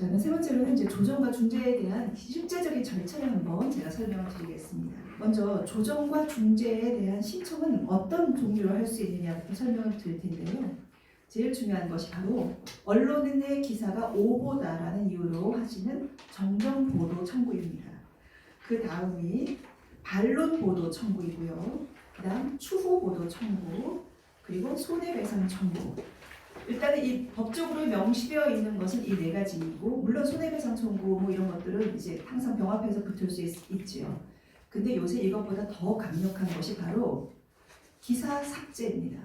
자, 그럼 세 번째로는 이제 조정과 중재에 대한 실제적인 절차를 한번 제가 설명을 드리겠습니다. 먼저 조정과 중재에 대한 신청은 어떤 종류로 할 수 있느냐부터 설명을 드릴 텐데요. 제일 중요한 것이 바로 언론의 기사가 오보다라는 이유로 하시는 정정 보도 청구입니다. 그 다음이 반론 보도 청구이고요. 그다음 추후 보도 청구 그리고 손해배상 청구. 일단은 이 법적으로 명시되어 있는 것은 이 네 가지이고 물론 손해배상 청구 뭐 이런 것들은 이제 항상 병합해서 붙을 수 있, 있지요. 근데 요새 이것보다 더 강력한 것이 바로 기사 삭제입니다.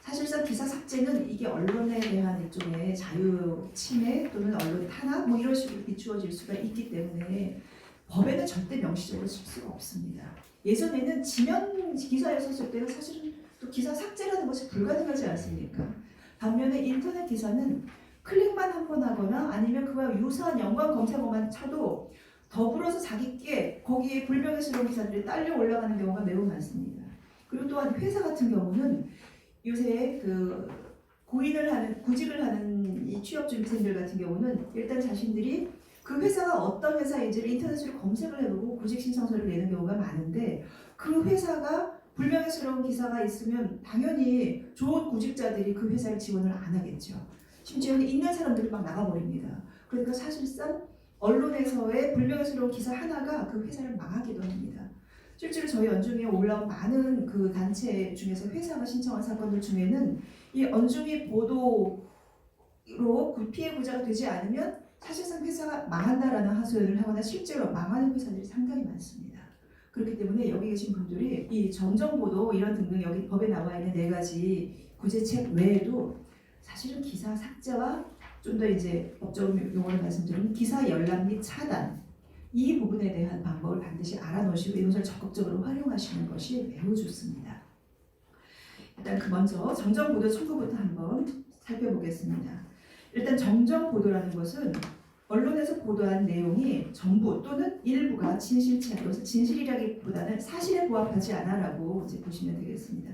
사실상 기사 삭제는 이게 언론에 대한 일종의 자유 침해 또는 언론 탄압 뭐 이런 식으로 비추어질 수가 있기 때문에 법에는 절대 명시적으로 쓸 수가 없습니다. 예전에는 지면 기사에 썼을 때는 사실은 또 기사 삭제라는 것이 불가능하지 않습니까? 반면에 인터넷 기사는 클릭만 한 번 하거나 아니면 그와 유사한 연관 검색어만 쳐도 더불어서 자기께 거기에 불명예스러운 기사들이 딸려 올라가는 경우가 매우 많습니다. 그리고 또한 회사 같은 경우는 요새 그 고인을 하는 구직을 하는 이 취업 준비생들 같은 경우는 일단 자신들이 그 회사가 어떤 회사인지를 인터넷으로 검색을 해보고 구직 신청서를 내는 경우가 많은데 그 회사가 불명예스러운 기사가 있으면 당연히 좋은 구직자들이 그 회사에 지원을 안 하겠죠. 심지어는 있는 사람들이 막 나가버립니다. 그러니까 사실상 언론에서의 불명예스러운 기사 하나가 그 회사를 망하기도 합니다. 실제로 저희 언중에 올라온 많은 그 단체 중에서 회사가 신청한 사건들 중에는 이 언중이 보도로 그 피해 구자가 되지 않으면 사실상 회사가 망한다라는 하소연을 하거나 실제로 망하는 회사들이 상당히 많습니다. 그렇기 때문에 여기 계신 분들이 이 정정보도 이런 등등 여기 법에 나와 있는 네 가지 구제책 외에도 사실은 기사 삭제와 좀 더 이제 법적 용어를 말씀드리면 기사 열람 및 차단 이 부분에 대한 방법을 반드시 알아놓으시고 이것을 적극적으로 활용하시는 것이 매우 좋습니다. 일단 그 먼저 정정보도 청구부터 한번 살펴보겠습니다. 일단 정정보도라는 것은 언론에서 보도한 내용이 전부 또는 일부가 진실치 않아서 진실이라기보다는 사실에 부합하지 않아라고 이제 보시면 되겠습니다.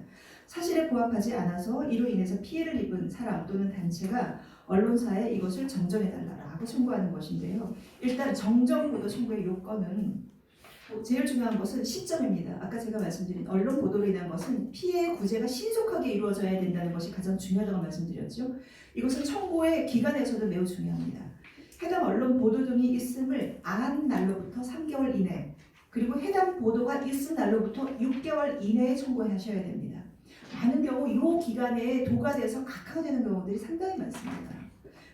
사실에 부합하지 않아서 이로 인해서 피해를 입은 사람 또는 단체가 언론사에 이것을 정정해달라고 청구하는 것인데요. 일단 정정 보도 청구의 요건은 뭐 제일 중요한 것은 시점입니다. 아까 제가 말씀드린 언론 보도로 인한 것은 피해 구제가 신속하게 이루어져야 된다는 것이 가장 중요하다고 말씀드렸죠. 이것은 청구의 기간에서도 매우 중요합니다. 해당 언론 보도 등이 있음을 안 날로부터 3개월 이내 그리고 해당 보도가 있은 날로부터 6개월 이내에 청구하셔야 됩니다. 많은 경우 이 기간에 도가 돼서 각하되는 경우들이 상당히 많습니다.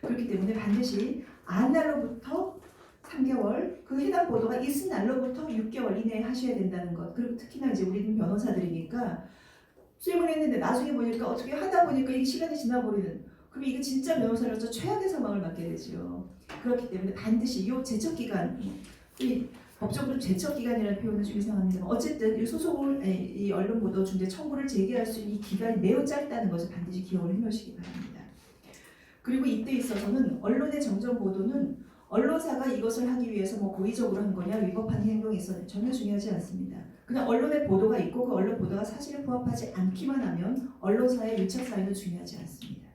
그렇기 때문에 반드시 안 날로부터 3개월 그 해당 보도가 있은 날로부터 6개월 이내에 하셔야 된다는 것 그리고 특히나 이제 우리는 변호사들이니까 수임을 했는데 나중에 보니까 어떻게 하다 보니까 이게 시간이 지나버리는 그럼 이거 진짜 변호사로서 최악의 상황을 맞게 되죠. 그렇기 때문에 반드시 이 제척 기간 이 법적으로 제척 기간이라는 표현을 좀 이상합니다만 어쨌든 이 소송을 이 언론 보도 중재 청구를 제기할 수 있는 이 기간이 매우 짧다는 것을 반드시 기억을 해놓으시기 바랍니다. 그리고 이때 있어서는 언론의 정정 보도는 언론사가 이것을 하기 위해서 뭐 고의적으로 한 거냐 위법한 있었냐 전혀 중요하지 않습니다. 그냥 언론의 보도가 있고 그 언론 보도가 사실에 부합하지 않기만 하면 언론사의 유착 사유는 중요하지 않습니다.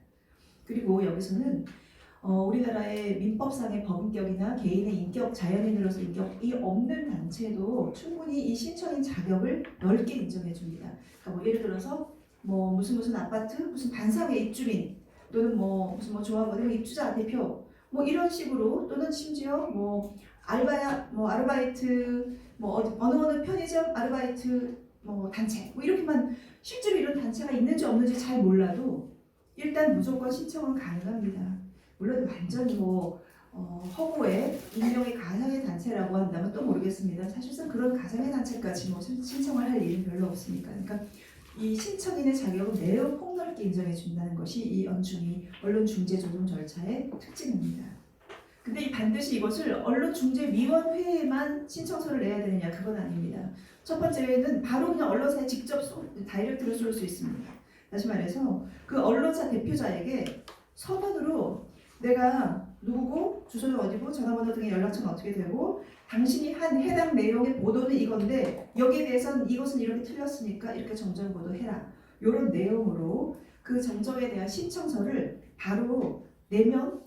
그리고 여기서는 어, 우리나라의 민법상의 법인격이나 개인의 인격, 자연인으로서 인격이 없는 단체도 충분히 이 신청인 자격을 넓게 인정해 줍니다. 그러니까 뭐 예를 들어서 뭐 무슨 무슨 아파트, 무슨 반상회 입주민 또는 뭐 무슨 뭐 조합원 입주자 대표 뭐 이런 식으로 또는 심지어 뭐 알바야 뭐 아르바이트 뭐 어디 어느 어느 편의점 아르바이트 뭐 단체 뭐 이렇게만 실제로 이런 단체가 있는지 없는지 잘 몰라도 일단 무조건 신청은 가능합니다. 물론 완전히 뭐 어, 허구의 인명의 가상의 단체라고 한다면 또 모르겠습니다. 사실상 그런 가상의 단체까지 뭐 신- 신청을 할 일은 별로 없으니까. 그러니까 이 신청인의 자격을 매우 폭넓게 인정해 준다는 것이 이 언중이 언론 중재 조정 절차의 특징입니다. 근데 이 반드시 이것을 언론 중재 위원회에만 신청서를 내야 되느냐 그건 아닙니다. 첫 번째는 바로 그냥 언론사에 직접 쏘, 다이렉트로 쏠 수 있습니다. 다시 말해서 그 언론사 대표자에게 서면으로 내가 누구고 주소는 어디고 전화번호 등의 연락처는 어떻게 되고 당신이 한 해당 내용의 보도는 이건데 여기에 대해서는 이것은 이렇게 틀렸으니까 이렇게 정정 보도해라 이런 내용으로 그 정정에 대한 신청서를 바로 내면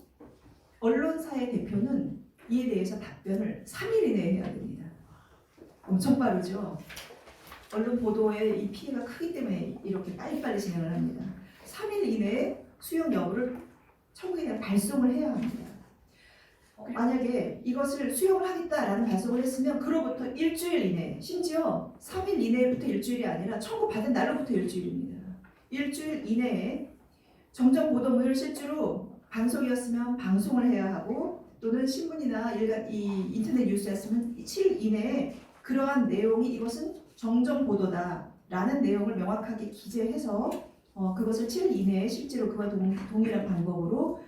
언론사의 대표는 이에 대해서 답변을 3일 이내에 해야 됩니다. 엄청 빠르죠. 언론 보도에 이 피해가 크기 때문에 이렇게 빨리빨리 진행을 합니다. 3일 이내에 수용 여부를 청구인에 발송을 해야 합니다. 어, 만약에 이것을 수용을 하겠다라는 발송을 했으면 그로부터 일주일 이내, 심지어 3일 이내부터 일주일이 아니라 청구 받은 날로부터 일주일입니다. 일주일 이내에 정정 보도문을 실제로 방송이었으면 방송을 해야 하고 또는 신문이나 일간 이 인터넷 뉴스였으면 7일 이내에 그러한 내용이 이것은 정정 보도다라는 내용을 명확하게 기재해서 어, 그것을 7일 이내에 실제로 그와 동, 동일한 방법으로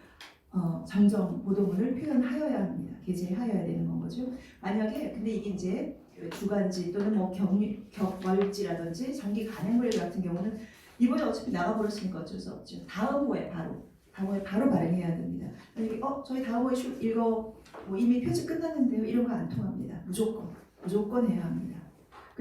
어, 정정 보도문을 표현하여야 합니다. 게재하여야 되는 건 거죠. 만약에 근데 이게 이제 주간지 또는 뭐 경, 격월지라든지 정기 간행물 같은 경우는 이번에 어차피 나가버렸으니까 어쩔 수 없죠. 다음 호에 바로 다음 호에 바로 발행해야 됩니다. 만약에 어 저희 다음 호에 슈, 이거 뭐 이미 표지 끝났는데요. 이런 거 안 통합니다. 무조건 무조건 해야 합니다.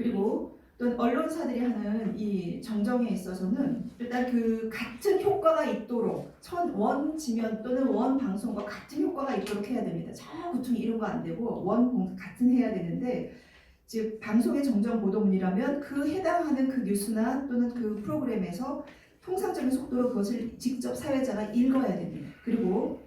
그리고 또 언론사들이 하는 이 정정에 있어서는 일단 그 같은 효과가 있도록 천원 지면 또는 원 방송과 같은 효과가 있도록 해야 됩니다. 저 구퉁이 이런 거 안 되고 원 공- 같은 해야 되는데 즉 방송의 정정 보도문이라면 그 해당하는 그 뉴스나 또는 그 프로그램에서 통상적인 속도로 그것을 직접 사회자가 읽어야 됩니다. 그리고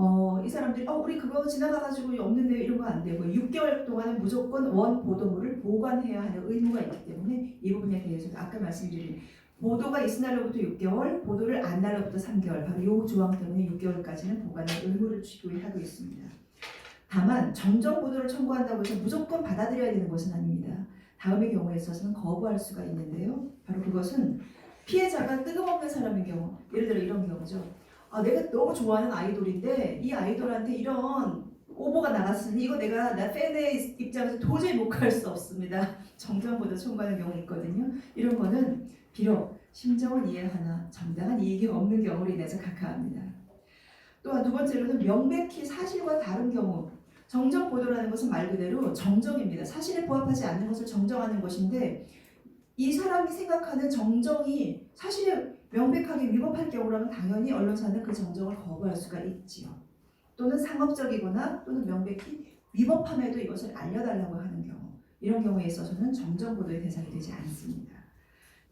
어, 이 사람들이 어 우리 그거 지나가가지고 없는데 이런 거 안 되고 6개월 동안은 무조건 원 보도물을 보관해야 하는 의무가 있기 때문에 이 부분에 대해서도 아까 말씀드린 보도가 있은 날로부터 6개월, 보도를 안 날로부터 3개월 바로 이 조항 때문에 6개월까지는 보관의 의무를 주고하고 있습니다. 다만 정정 보도를 청구한다고 해서 무조건 받아들여야 되는 것은 아닙니다. 다음의 경우에 있어서는 거부할 수가 있는데요. 바로 그것은 피해자가 뜨거없는 사람의 경우, 예를 들어 이런 경우죠. 아, 내가 너무 좋아하는 아이돌인데 이 아이돌한테 이런 오보가 나갔으니 이거 내가 나 팬의 입장에서 도저히 못갈 수 없습니다. 정정보도 청구하는 경우 있거든요. 이런 거는 비록 심정은 이해하나 정당한 이익이 없는 경우로 인해서 각하합니다. 또한 두 번째로는 명백히 사실과 다른 경우 정정 보도라는 것은 말 그대로 정정입니다. 사실에 부합하지 않는 것을 정정하는 것인데 이 사람이 생각하는 정정이 사실에 명백하게 위법할 경우라면 당연히 언론사는 그 정정을 거부할 수가 있지요. 또는 상업적이거나 또는 명백히 위법함에도 이것을 알려달라고 하는 경우 이런 경우에 있어서는 정정 보도의 대상이 되지 않습니다.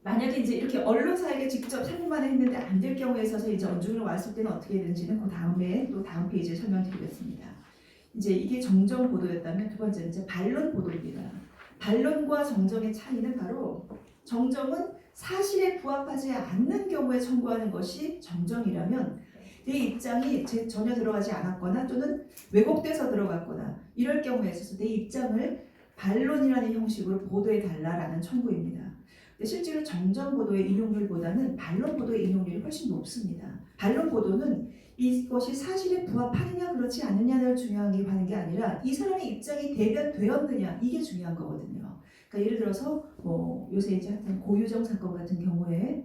만약에 이제 이렇게 언론사에게 직접 살림만을 했는데 안 될 경우에 있어서 이제 언중으로 왔을 때는 어떻게 되는지는 그 다음에 또 다음 페이지에 설명드리겠습니다. 이제 이게 정정 보도였다면 두 번째는 이제 반론 보도입니다. 반론과 정정의 차이는 바로 정정은 사실에 부합하지 않는 경우에 청구하는 것이 정정이라면 내 입장이 제- 전혀 들어가지 않았거나 또는 왜곡돼서 들어갔거나 이럴 경우에 있어서 내 입장을 반론이라는 형식으로 보도해 달라라는 청구입니다. 실제로 정정 보도의 인용률보다는 반론 보도의 인용률이 훨씬 높습니다. 반론 보도는 이것이 사실에 부합하느냐 그렇지 않느냐를 중요한 게 하는 게 아니라 이 사람의 입장이 대변되었느냐 이게 중요한 거거든요. 그러니까 예를 들어서 뭐 요새 이제 하여튼 고유정 사건 같은 경우에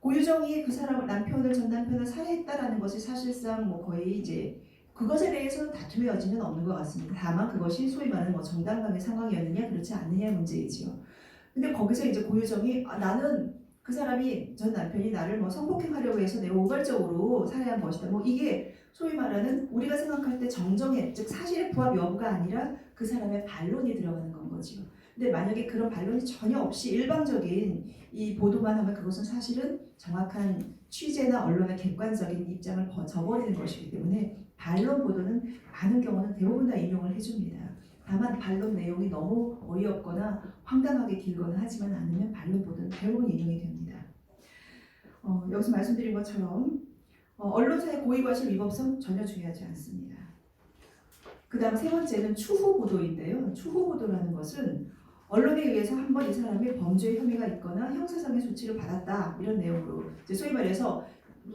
고유정이 그 사람을 남편을 전 남편을 살해했다라는 것이 사실상 뭐 거의 이제 그것에 대해서는 다툼의 여지는 없는 것 같습니다. 다만 그것이 소위 말하는 뭐 정당방위 상황이었느냐 그렇지 않느냐의 문제이지요. 근데 거기서 이제 고유정이 아, 나는 그 사람이 전 남편이 나를 뭐 성폭행하려고 해서 내가 우발적으로 살해한 것이다. 뭐 이게 소위 말하는 우리가 생각할 때 정정의 즉 사실의 부합 여부가 아니라 그 사람의 반론이 들어가는 건 거지요. 근데 만약에 그런 반론이 전혀 없이 일방적인 이 보도만 하면 그것은 사실은 정확한 취재나 언론의 객관적인 입장을 버- 저버리는 것이기 때문에 반론 보도는 많은 경우는 대부분 다 인용을 해줍니다. 다만 반론 내용이 너무 어이없거나 황당하게 길거나 하지만 않으면 반론 보도는 대부분 인용이 됩니다. 어, 여기서 말씀드린 것처럼 어, 언론사의 고의과실 위법성 전혀 중요하지 않습니다. 그 다음 세 번째는 추후 보도인데요. 추후 보도라는 것은 언론에 의해서 한 번 이 사람이 범죄 혐의가 있거나 형사상의 조치를 받았다. 이런 내용으로 이제 소위 말해서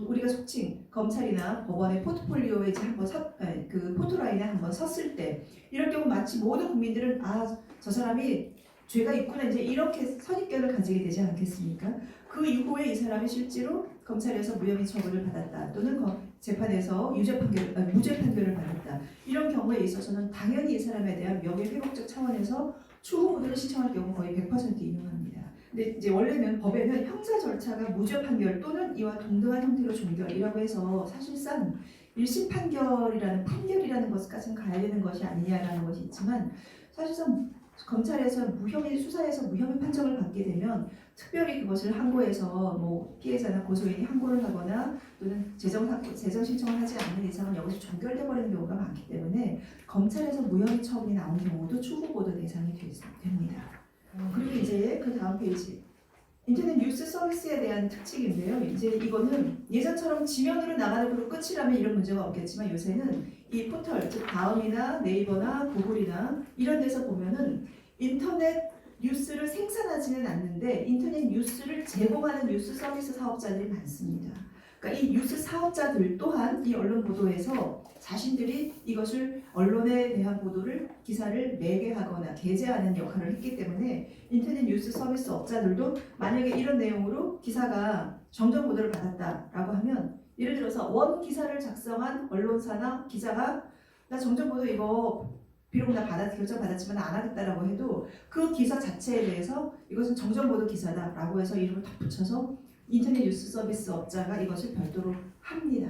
우리가 속칭 검찰이나 법원의 포트폴리오에 이제 한번 섰, 그 포토라인에 한번 섰을 때 이럴 경우 마치 모든 국민들은 아 저 사람이 죄가 있구나 이제 이렇게 선입견을 가지게 되지 않겠습니까? 그 이후에 이 사람이 실제로 검찰에서 무혐의 처분을 받았다. 또는 거- 재판에서 유죄 판결, 아, 무죄 판결을 받았다 경우에 있어서는 당연히 이 사람에 대한 명예 회복적 차원에서 추후 보도를 신청할 경우 거의 100% 인용합니다. 근데 이제 원래는 법에는 형사 절차가 무죄 판결 또는 이와 동등한 형태로 종결이라고 해서 사실상 1심 판결이라는 판결이라는 것까지는 가야 되는 것이 아니냐라는 것이 있지만 사실상 검찰에서 무혐의 수사에서 무혐의 판정을 받게 되면 특별히 그것을 항고해서 뭐 피해자나 고소인이 항고를 하거나 또는 재정 사- 재정 신청을 하지 않는 이상은 여기서 종결돼 버리는 경우가 많기 때문에 검찰에서 무혐의 처분이 나온 경우도 추후 보도 대상이 되- 됩니다. 그리고 이제 그 다음 페이지 인터넷 뉴스 서비스에 대한 특징인데요. 이제 이거는 예전처럼 지면으로 나가는 걸로 끝이라면 이런 문제가 없겠지만 요새는 이 포털 즉 다음이나 네이버나 구글이나 이런 데서 보면은 인터넷 뉴스를 생산하지는 않는데 인터넷 뉴스를 제공하는 뉴스 서비스 사업자들이 많습니다. 그러니까 이 뉴스 사업자들 또한 이 언론 보도에서 자신들이 이것을 언론에 대한 보도를 기사를 매개하거나 게재하는 역할을 했기 때문에 인터넷 뉴스 서비스 업자들도 만약에 이런 내용으로 기사가 정정 보도를 받았다라고 하면 예를 들어서 원 기사를 작성한 언론사나 기자가 나 정정 보도 이거 비록 나 받았 결정 받았지만 안 하겠다라고 해도 그 기사 자체에 대해서 이것은 정정 보도 기사다라고 해서 이름을 딱 붙여서 인터넷 뉴스 서비스 업자가 이것을 별도로 합니다.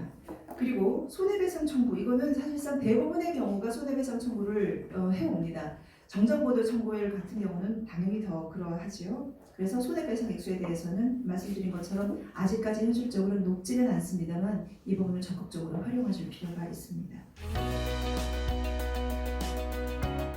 그리고 손해배상 청구 이거는 사실상 대부분의 경우가 손해배상 청구를 어, 해옵니다. 정정보도 청구일 같은 경우는 당연히 더 그러하지요. 그래서 손해배상 액수에 대해서는 말씀드린 것처럼 아직까지 현실적으로 높지는 않습니다만 이 부분을 적극적으로 활용하실 필요가 있습니다.